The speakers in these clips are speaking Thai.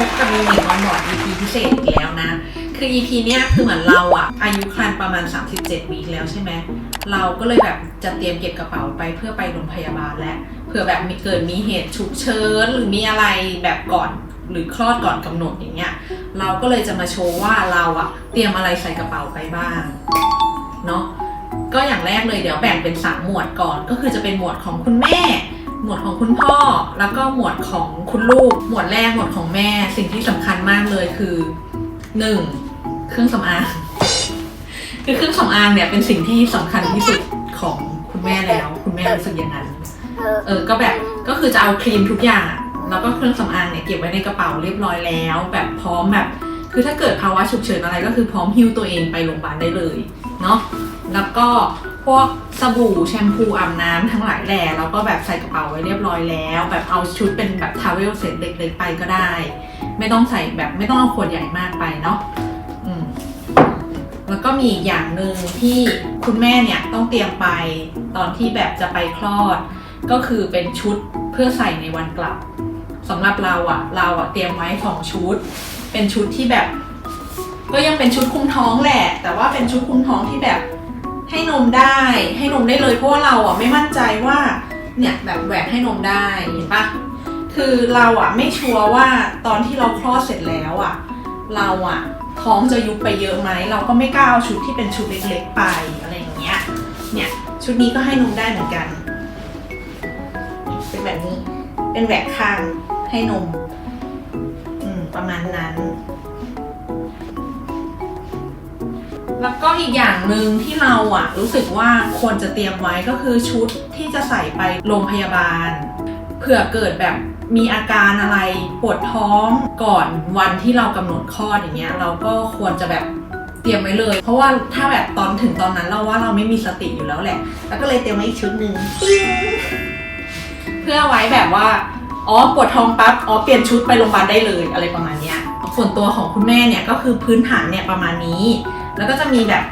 พบกับมิวนิควันบอด EP พิเศษอีกแล้วนะ คือ EP เนี้ยคือเหมือนเราอะอายุครรภ์ประมาณ 37 วีคแล้วใช่ไหม เราก็เลยแบบจะเตรียมเก็บกระเป๋าไปเพื่อไปโรงพยาบาลแล้วเผื่อแบบมีเกิดมีเหตุฉุกเฉินหรือมีอะไรแบบก่อนหรือคลอดก่อนกำหนดอย่างเงี้ย เราก็เลยจะมาโชว์ว่าเราอะเตรียมอะไรใส่กระเป๋าไปบ้างเนาะ ก็อย่างแรกเลยเดี๋ยวแบ่งเป็นสามหมวดก่อน ก็คือจะเป็นหมวดของคุณแม่ หมวดของคุณพ่อ แล้วก็หมวดของคุณลูก หมวดแรกหมวดของแม่ สิ่งที่สำคัญมากเลยคือหนึ่งเครื่องสำอางคือเครื่องสำอางเนี่ยเป็นสิ่งที่สำคัญที่สุดของคุณแม่แล้ว คุณแม่รู้สึกอย่างนั้น เออ ก็แบบก็คือจะเอาครีมทุกอย่างแล้วก็เครื่องสำอางเนี่ยเก็บไว้ในกระเป๋าเรียบร้อยแล้ว แบบพร้อมแบบ คือถ้าเกิดภาวะฉุกเฉินอะไรก็คือพร้อมหิ้วตัวเองไปโรงพยาบาลได้เลยเนาะแล้วก็ พวกสบู่แชมพูอาบน้ำทั้งหลายแหล่แล้วก็แบบใส่กระเป๋าไว้เรียบร้อยแล้ว แบบเอาชุดเป็นแบบทาวเวลเซ็ตเล็กๆไปก็ได้ ไม่ต้องใส่แบบไม่ต้องเอาขวดใหญ่มากไปเนาะแล้วก็มีอีกอย่างหนึ่งที่คุณแม่เนี่ยต้องเตรียมไปตอนที่แบบจะไปคลอด ก็คือเป็นชุดเพื่อใส่ในวันกลับสำหรับเราอะเราอะเตรียมไว้สองชุด เป็นชุดที่แบบ ก็ยังเป็นชุดคุมท้องแหละ แต่ว่าเป็นชุดคุมท้องที่แบบ ให้นมได้ ให้นมได้เลยเพราะว่าเราอะไม่มั่นใจว่าเนี่ยแบบแหวกให้นมได้เห็นปะคือเราอะไม่ชัวร์ว่าตอนที่เราคลอดเสร็จแล้วอะ เราอะท้องจะยุบไปเยอะไหมเราก็ไม่กล้าเอาชุดที่เป็นชุดเล็กๆไปอะไรอย่างเงี้ยเนี่ยชุดนี้ก็ให้นมได้เหมือนกัน เป็นแบบนี้เป็นแหวกข้างให้นม อืมประมาณนั้น แล้วก็อีกอย่างหนึ่งที่เราอะรู้สึกว่าควรจะเตรียมไว้ก็คือชุดที่จะใส่ไปโรงพยาบาลเผื่อเกิดแบบมีอาการอะไรปวดท้องก่อนวันที่เรากำหนดคลอดอย่างเงี้ย เราก็ควรจะแบบเตรียมไว้เลย เพราะว่าถ้าแบบตอนถึงตอนนั้นเราว่าเราไม่มีสติอยู่แล้วแหละ แล้วก็เลยเตรียมไว้อีกชุดหนึ่งเพื่อไว้แบบว่าอ๋อปวดท้องปั๊บอ๋อเปลี่ยนชุดไปโรงพยาบาลได้เลยอะไรประมาณเนี้ยส่วนตัวของคุณแม่เนี่ยก็คือพื้นฐานเนี่ยประมาณนี้ แล้วก็จะมีแบบ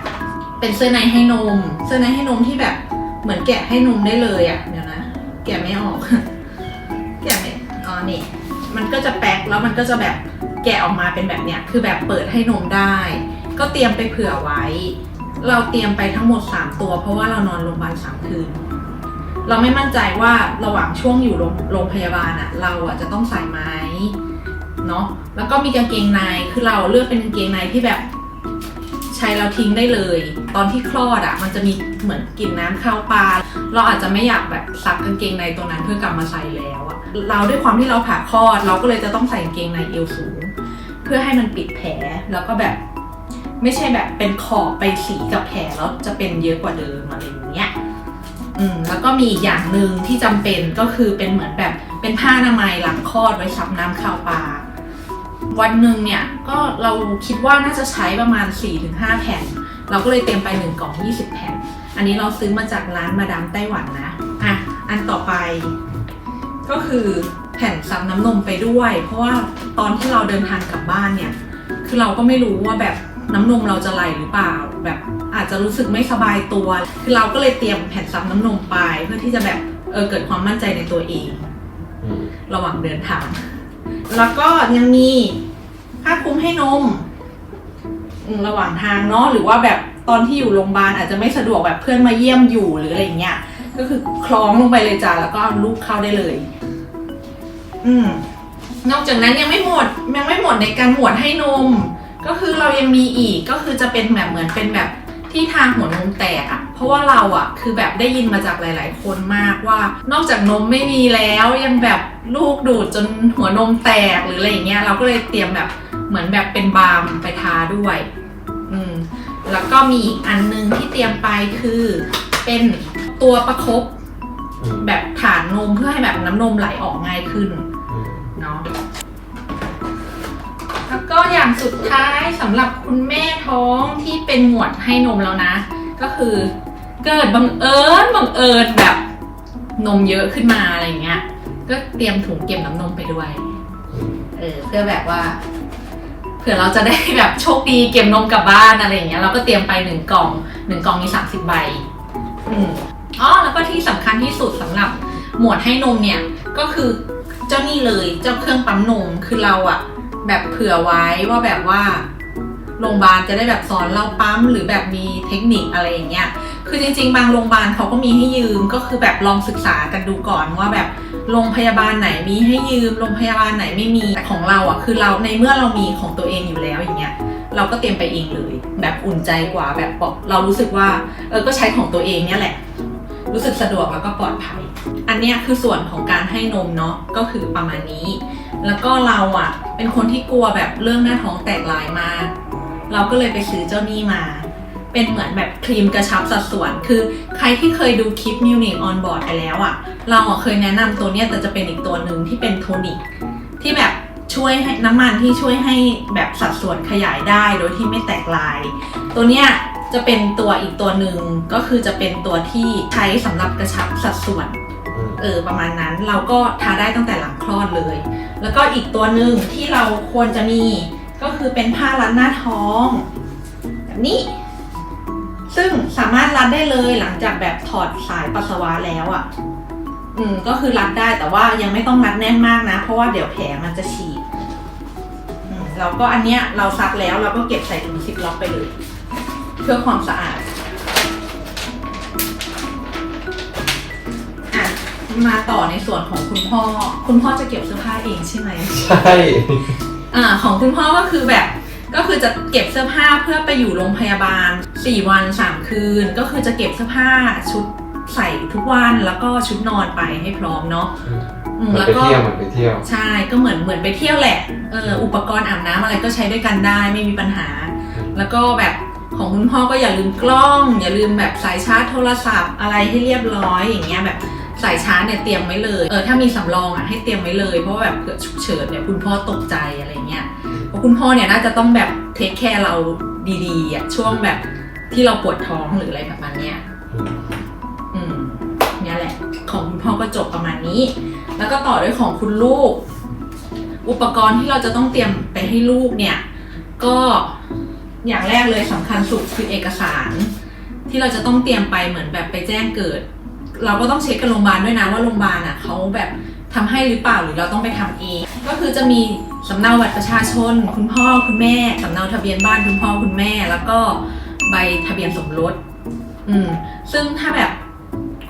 เป็นเสื้อในให้นม เสื้อในให้นมที่แบบเหมือนแกะให้นมได้เลยอะ่ะเดี๋ยวนะ แกะไม่ออก แกะไม่อ๋อนี่มันก็จะแป๊กแล้วมันก็จะแบบแกะออกมาเป็นแบบเนี้ยคือแบบเปิดให้นมได้ ก็เตรียมไปเผื่อไว้ เราเตรียมไปทั้งหมด 3 ตัว เพราะว่าเรานอนโรงพยาบาลสามคืนเราไม่มั่นใจว่าระหว่างช่วงอยู่โรงพยาบาลอะเราอะจะต้องใส่ไหมเนาะแล้วก็มีกางเกงในคือเราเลือกเป็นกางเกงในที่แบบ ใช้แล้วทิ้งได้เลย ตอนที่คลอดอะมันจะมีเหมือนกลิ่นน้ำข้าวปลาเราอาจจะไม่อยากแบบซักกางเกงในตัวนั้นเพื่อกลับมาใส่แล้วอะเราด้วยความที่เราผ่าคลอด เราก็เลยจะต้องใส่กางเกงในเอวสูง เพื่อให้มันปิดแผลแล้วก็แบบไม่ใช่แบบเป็นขอบไปสีกับแผลแล้วจะเป็นเยอะกว่าเดิมอะไรอย่างเงี้ยอืมแล้วก็มีอีกอย่างหนึ่งที่จำเป็นก็คือเป็นเหมือนแบบเป็นผ้าอนามัยหลังคลอดไว้ซับน้ำข้าวปลา วันหนึ่งเนี่ยก็เราคิดว่าน่าจะใช้ประมาณ 4-5 แผ่น เราก็เลยเตรียมไป1กล่อง 20 แผ่น อันนี้เราซื้อมาจากร้านมาดามไต้หวันนะ อะ อันต่อไป ก็คือแผ่นซับน้ำนมไปด้วย เพราะว่าตอนที่เราเดินทางกลับบ้านเนี่ย คือเราก็ไม่รู้ว่าแบบน้ำนมเราจะไหลหรือเปล่า แบบอาจจะรู้สึกไม่สบายตัว คือเราก็เลยเตรียมแผ่นซับน้ำนมไป เพื่อที่จะแบบเออเกิดความมั่นใจในตัวเอง ระหว่างเดินทาง แล้วก็ยังมี ผ้าคลุมให้นมระหว่างทางเนาะหรือว่าแบบตอนที่อยู่โรงพยาบาลอาจจะไม่สะดวกแบบเพื่อนมาเยี่ยมอยู่หรืออะไรอย่างเงี้ยก็คือคล้องลงไปเลยจ้าแล้วก็ลูกเข้าได้เลย อืมนอกจากนั้นยังไม่หมดยังไม่หมดในการหมวดให้นม ก็คือเรายังมีอีกก็คือจะเป็นแบบเหมือนเป็นแบบที่ทางหัวนมแตกอะ่ะ เพราะว่าเราอะ่ะ คือแบบได้ยินมาจากหลาย ๆ คนมากว่า นอกจากนมไม่มีแล้วยังแบบลูกดูดจนหัวนมแตกหรืออะไรอย่างเงี้ยเราก็เลยเตรียมแบบ เหมือนแบบเป็นบาล์มไปทาด้วย อืม แล้วก็มีอีกอันนึงที่เตรียมไปคือเป็นตัวประคบอืมแบบฐานนมเพื่อให้แบบน้ำนมไหลออกง่ายขึ้นอืมเนาะแล้วก็อย่างสุดท้ายสำหรับคุณแม่ท้องที่เป็นหมวดให้นมแล้วนะ ก็คือเกิดบังเอิญบังเอิญแบบนมเยอะขึ้นมาอะไรเงี้ย ก็เตรียมถุงเก็บน้ำนมไปด้วยอืมเออเพื่อแบบว่า เผื่อเราจะได้แบบโชคดีเก็บนมกลับบ้านอะไรอย่างเงี้ยเราก็เตรียมไปหนึ่งกล่องหนึ่งกล่องมีสามสิบใบอืมอ๋อแล้วก็ที่สำคัญที่สุดสำหรับหมวดให้นมเนี่ยก็คือเจ้านี่เลยเจ้าเครื่องปั๊มนมคือเราอะแบบเผื่อไว้ว่าแบบว่าโรงพยาบาลจะได้แบบสอนเราปั๊มหรือแบบมีเทคนิคอะไรอย่างเงี้ย คือจริง ๆ บางโรงพยาบาลเขาก็มีให้ยืมก็คือแบบลองศึกษากันดูก่อนว่าแบบ โรงพยาบาลไหนมีให้ยืมโรงพยาบาลไหนไม่มีแต่ของเราอะคือเราในเมื่อเรามีของตัวเองอยู่แล้วอย่างเงี้ยเราก็เตรียมไปเองเลย แบบอุ่นใจกว่าแบบเรารู้สึกว่าเออก็ใช้ของตัวเองเนี่ยแหละ รู้สึกสะดวกแล้วก็ปลอดภัย อันเนี้ยคือส่วนของการให้นมเนาะก็คือประมาณนี้ แล้วก็เราอะเป็นคนที่กลัวแบบเรื่องหน้าท้องแตกลายมากเราก็เลยไปซื้อเจ้านี่มา เป็นเหมือนแบบครีมกระชับสัดส่วน คือใครที่เคยดูคลิป m u n i c on board ไปแล้วอะ่ะ เราอะเคยแนะนำตัวเนี้ยแต่จะเป็นอีกตัวหนึ่งที่เป็นโทนิกที่แบบช่วยให้น้ำมันที่ช่วยให้แบบสัดส่วนขยายได้โดยที่ไม่แตกลาย ตัวเนี้ยจะเป็นตัวอีกตัวหนึ่งก็คือจะเป็นตัวที่ใช้สำหรับกระชับสัดส่วนอืมเออประมาณนั้นเราก็ทาได้ตั้งแต่หลังคลอดเลย แล้วก็อีกตัวหนึ่งที่เราควรจะมีก็คือเป็นผ้ารัดหน้าท้อง แบบนี้ ซึ่งสามารถรัดได้เลยหลังจากแบบถอดสายปัสสาวะแล้วอะ่ะ อืมก็คือรัดได้แต่ว่ายังไม่ต้องรัดแน่นมากนะ เพราะว่าเดี๋ยวแผลมันจะฉีกอืมเราก็อันเนี้ยเราซักแล้วเราก็เก็บใส่ถุงซิปล็อกไปเลย เพื่อความสะอาดอะมาต่อในส่วนของคุณพ่อ คุณพ่อจะเก็บเสื้อผ้าเองใช่ไหมใช่ อ่าของคุณพ่อก็คือแบบ ก็คือจะเก็บเสื้อผ้าเพื่อไปอยู่โรงพยาบาล 4 วัน 3 คืน ก็คือจะเก็บเสื้อผ้าชุดใส่ทุกวันแล้วก็ชุดนอนไปให้พร้อมเนาะอืมมันแล้วไปก็เที่ยวมันไปเที่ยว ใช่ก็เหมือนเหมือนไปเที่ยวแหละเอออุปกรณ์อาบน้ำอะไรก็ใช้ด้วยกันได้ไม่มีปัญหา แล้วก็แบบของคุณพ่อก็อย่าลืมกล้อง อย่าลืมแบบสายชาร์จโทรศัพท์อะไรให้เรียบร้อยอย่างเงี้ยแบบสายชาร์จเนี่ยเตรียมไว้เลยเออถ้ามีสำรองอะให้เตรียมไว้เลยเพราะว่าแบบเผื่อฉุกเฉินเนี่ยคุณพ่อตกใจอะไรเงี้ยเพราะ คุณพ่อเนี่ยน่าจะต้องแบบเทคแคร์เราดีๆอะช่วงแบบที่เราปวดท้องหรืออะไรแบบนั้นเนี่ยอืมอืมเนี่ยแหละ ของคุณพ่อก็จบประมาณนี้ แล้วก็ต่อด้วยของคุณลูก อุปกรณ์ที่เราจะต้องเตรียมไปให้ลูกเนี่ย ก็อย่างแรกเลยสำคัญสุดคือเอกสาร ที่เราจะต้องเตรียมไปเหมือนแบบไปแจ้งเกิด เราก็ต้องเช็คกับโรงพยาบาลด้วยนะว่าโรงพยาบาลอะเขาแบบ ทำให้หรือเปล่าหรือเราต้องไปทำเอง ก็คือจะมีสำเนาบัตรประชาชน คุณพ่อคุณแม่สำเนาทะเบียนบ้านคุณพ่อคุณแม่ แล้วก็ใบทะเบียนสมรสอืมซึ่งถ้าแบบ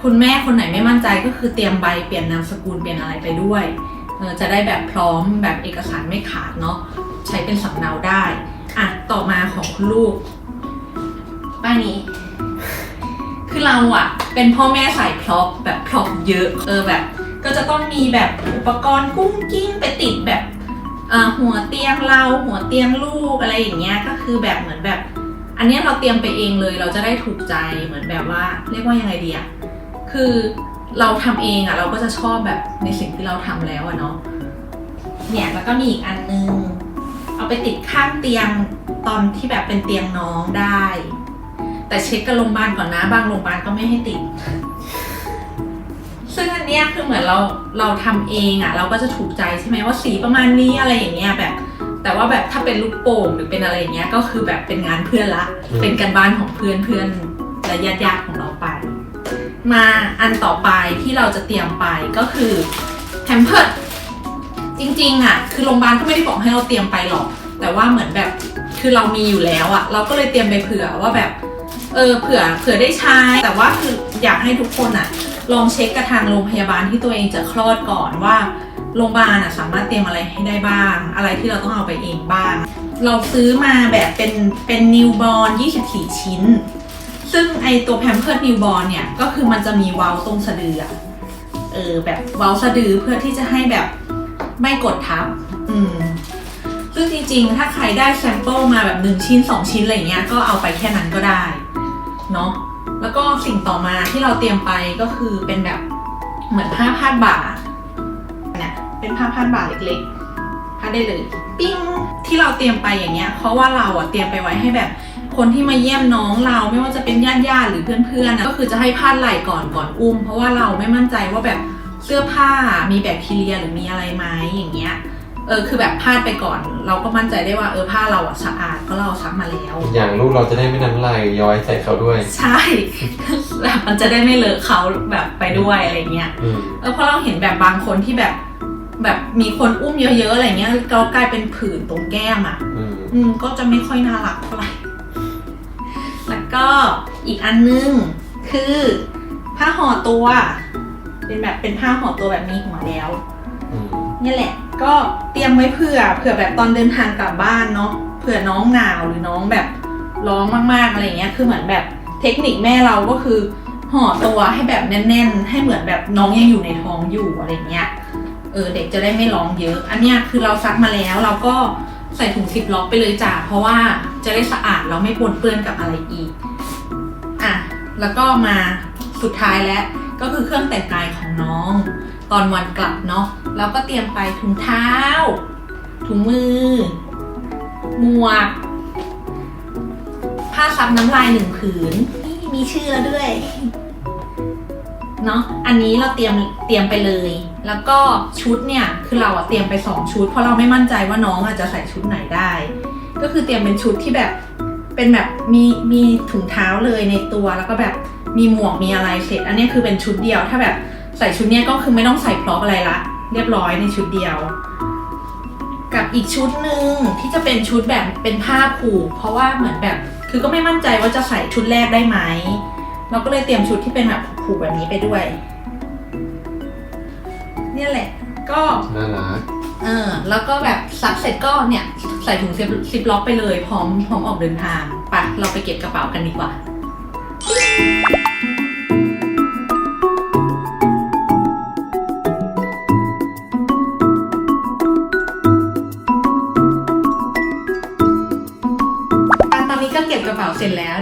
คุณแม่คนไหนไม่มั่นใจก็คือเตรียมใบเปลี่ยนนามสกุลเปลี่ยนอะไรไปด้วยเออจะได้แบบพร้อมแบบเอกสารไม่ขาดเนาะใช้เป็นสำเนาได้อะต่อมาของคุณลูกป้านี้คือเราอะเป็นพ่อแม่ใส่พร็อพแบบพร็อพเยอะเออแบบ ก็จะต้องมีแบบอุปกรณ์กุ้งกิ้งไปติดแบบหัวเตียงเราหัวเตียงลูกอะไรอย่างเงี้ยก็คือแบบเหมือนแบบ อันนี้เราเตรียมไปเองเลยเราจะได้ถูกใจเหมือนแบบว่า เรียกว่ายังไงดีอะคือเราทำเองอะเราก็จะชอบแบบในสิ่งที่เราทำแล้วอะเนาะเนี่ยแล้วก็มีอีกอันนึง เอาไปติดข้างเตียงตอนที่แบบเป็นเตียงน้องได้ แต่เช็คกับโรงพยาบาลก่อนนะ บางโรงพยาบาลก็ไม่ให้ติด ซึ่งอันเนี้ยคือเหมือนเราเราทำเองอะ่ะ เราก็จะถูกใจใช่ไหมว่าสีประมาณนี้อะไรอย่างเงี้ยแบบ แต่ว่าแบบถ้าเป็นลูกโป่งหรือเป็นอะไรอย่างเงี้ยก็คือแบบเป็นงานเพื่อนละ อืม เป็นการบ้านของเพื่อนเพื่อนและญาติญาติๆของเราไป มาอันต่อไปที่เราจะเตรียมไปก็คือแพมเพิร์ดจริงๆอะ คือโรงพยาบาลก็ไม่ได้บอกให้เราเตรียมไปหรอก แต่ว่าเหมือนแบบคือเรามีอยู่แล้วอะ เราก็เลยเตรียมไปเผื่อว่าแบบ เออเผื่อเผื่อได้ใช้ แต่ว่าคืออยากให้ทุกคนอะลองเช็คกับทางโรงพยาบาลที่ตัวเองจะคลอดก่อนว่าโรงพยาบาลอะสามารถเตรียมอะไรให้ได้บ้าง อะไรที่เราต้องเอาไปเองบ้าง เราซื้อมาแบบเป็นเป็นนิวบอล24 ชิ้น ซึ่งไอตัวแพมเพิร์ดนิวบอลเนี่ยก็คือมันจะมีเวาลตรงสะดืออะเออแบบเวาลสะดือเพื่อที่จะให้แบบไม่กดทับ อืมซึ่งจริงๆ ถ้าใครได้แซมเปิลมาแบบ 1 ชิ้น 2 ชิ้นอะไรเงี้ย ก็เอาไปแค่นั้นก็ได้ เนาะแล้วก็สิ่งต่อมาที่เราเตรียมไปก็คือเป็นแบบเหมือนผ้าพาดบ่าเนี่ยเป็นผ้าพาดบ่าเล็กๆพาดได้เลย ปิ้งที่เราเตรียมไปอย่างเงี้ย เพราะว่าเราอะเตรียมไปไว้ให้แบบคนที่มาเยี่ยมน้องเราไม่ว่าจะเป็นญาติญาติๆหรือเพื่อนๆนะก็คือจะให้พาดไหล่ก่อนก่อนอุ้ม เพราะว่าเราไม่มั่นใจว่าแบบเสื้อผ้ามีแบคทีเรียหรือมีอะไรไหมอย่างเงี้ย เออคือแบบพาดไปก่อน เราก็มั่นใจได้ว่าเออผ้าเราอะสะอาดเพราะเราซักมาแล้ว อย่างลูกเราจะได้ไม่น้ำลายย้อยใส่เขาด้วย ใช่ แบบมันจะได้ไม่เลอะเขาแบบไปด้วยอะไรเงี้ยอืมเออเพราะเราเห็นแบบบางคนที่แบบ แบบมีคนอุ้มเยอะๆอะไรเงี้ยก็กลายเป็นผื่นตรงแก้มอะอืมอืมก็จะไม่ค่อยน่ารักเท่าไหร่ แล้วก็อีกอันนึงคือผ้าห่อตัว เป็นแบบเป็นผ้าห่อตัวแบบมีหัวแล้ว อืมเนี่ยแหละ ก็เตรียมไว้เผื่อเผื่อแบบตอนเดินทางกลับบ้านเนาะเผื่อน้องหนาวหรือน้องแบบร้องมากๆอะไรเงี้ยคือเหมือนแบบเทคนิคแม่เราก็คือห่อตัวให้แบบแน่น ๆ ให้เหมือนแบบน้องยังอยู่ในท้องอยู่อะไรเงี้ยเออเด็กจะได้ไม่ร้องเยอะ อันเนี้ยคือเราซักมาแล้วเราก็ใส่ถุงซิปล็อกไปเลยจ้ะเพราะว่าจะได้สะอาดแล้วไม่ปนเปื้อนกับอะไรอีกอะแล้วก็มาสุดท้ายแล้วก็คือเครื่องแต่งกายของน้อง ตอนวันกลับเนาะ แล้วก็เตรียมไปถุงเท้า ถุงมือ หมวก ผ้าซับน้ำลายหนึ่งผืน มีชื่อแล้วด้วยเนาะอันนี้เราเตรียมเตรียมไปเลย แล้วก็ชุดเนี่ยคือเราอะเตรียมไปสองชุด เพราะเราไม่มั่นใจว่าน้องอะจะใส่ชุดไหนได้ ก็คือเตรียมเป็นชุดที่แบบเป็นแบบมีมีถุงเท้าเลยในตัวแล้วก็แบบมีหมวกมีอะไรเสร็จ อันนี้คือเป็นชุดเดียวถ้าแบบใส่ชุดเนี้ยก็คือไม่ต้องใส่พร็อพอะไรละ เรียบร้อยในชุดเดียว กับอีกชุดหนึ่งที่จะเป็นชุดแบบเป็นผ้าผูก เพราะว่าเหมือนแบบคือก็ไม่มั่นใจว่าจะใส่ชุดแรกได้ไหมเราก็เลยเตรียมชุดที่เป็นแบบผูกแบบนี้ไปด้วย เนี่ยแหละ ก็น่ารักเออแล้วก็แบบซักเสร็จก็เนี่ย ใส่ถุงซิปซิปล็อกไปเลยพร้อมพร้อมออกเดินทางไปเราไปเก็บกระเป๋ากันดีกว่า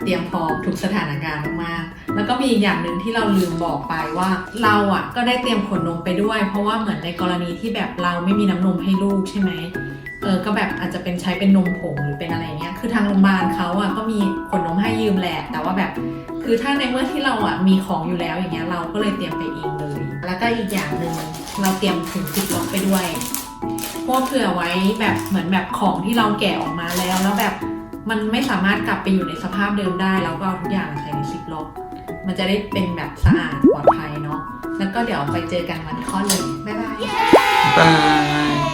เตรียมพร้อมทุกสถานการณ์มากๆแล้วก็มีอีกอย่างหนึ่งที่เราลืมบอกไปว่า เราอะก็ได้เตรียมขวดนมไปด้วย เพราะว่าเหมือนในกรณีที่แบบเราไม่มีน้ำนมให้ลูกใช่ไหมเออก็แบบอาจจะเป็นใช้เป็นนมผงหรือเป็นอะไรเงี้ย คือทางโรงพยาบาลเขาอะก็มีขวดนมให้ยืมแหละ แต่ว่าแบบ คือถ้าในเมื่อที่เราอะมีของอยู่แล้วอย่างเงี้ยเราก็เลยเตรียมไปเองเลย แล้วก็อีกอย่างหนึ่งเราเตรียมถุงซิปล็อกไปด้วยเพราะว่าเผื่อไว้แบบเหมือนแบบของที่เราแกะออกมาแล้วแล้วแบบ มันไม่สามารถกลับไปอยู่ในสภาพเดิมได้ แล้วก็เอาทุกอย่างใส่ในซิปล็อกมันจะได้เป็นแบบสะอาดปลอดภัยเนาะแล้วก็เดี๋ยวไปเจอกันวันคลอดเลย บ๊ายบาย บาย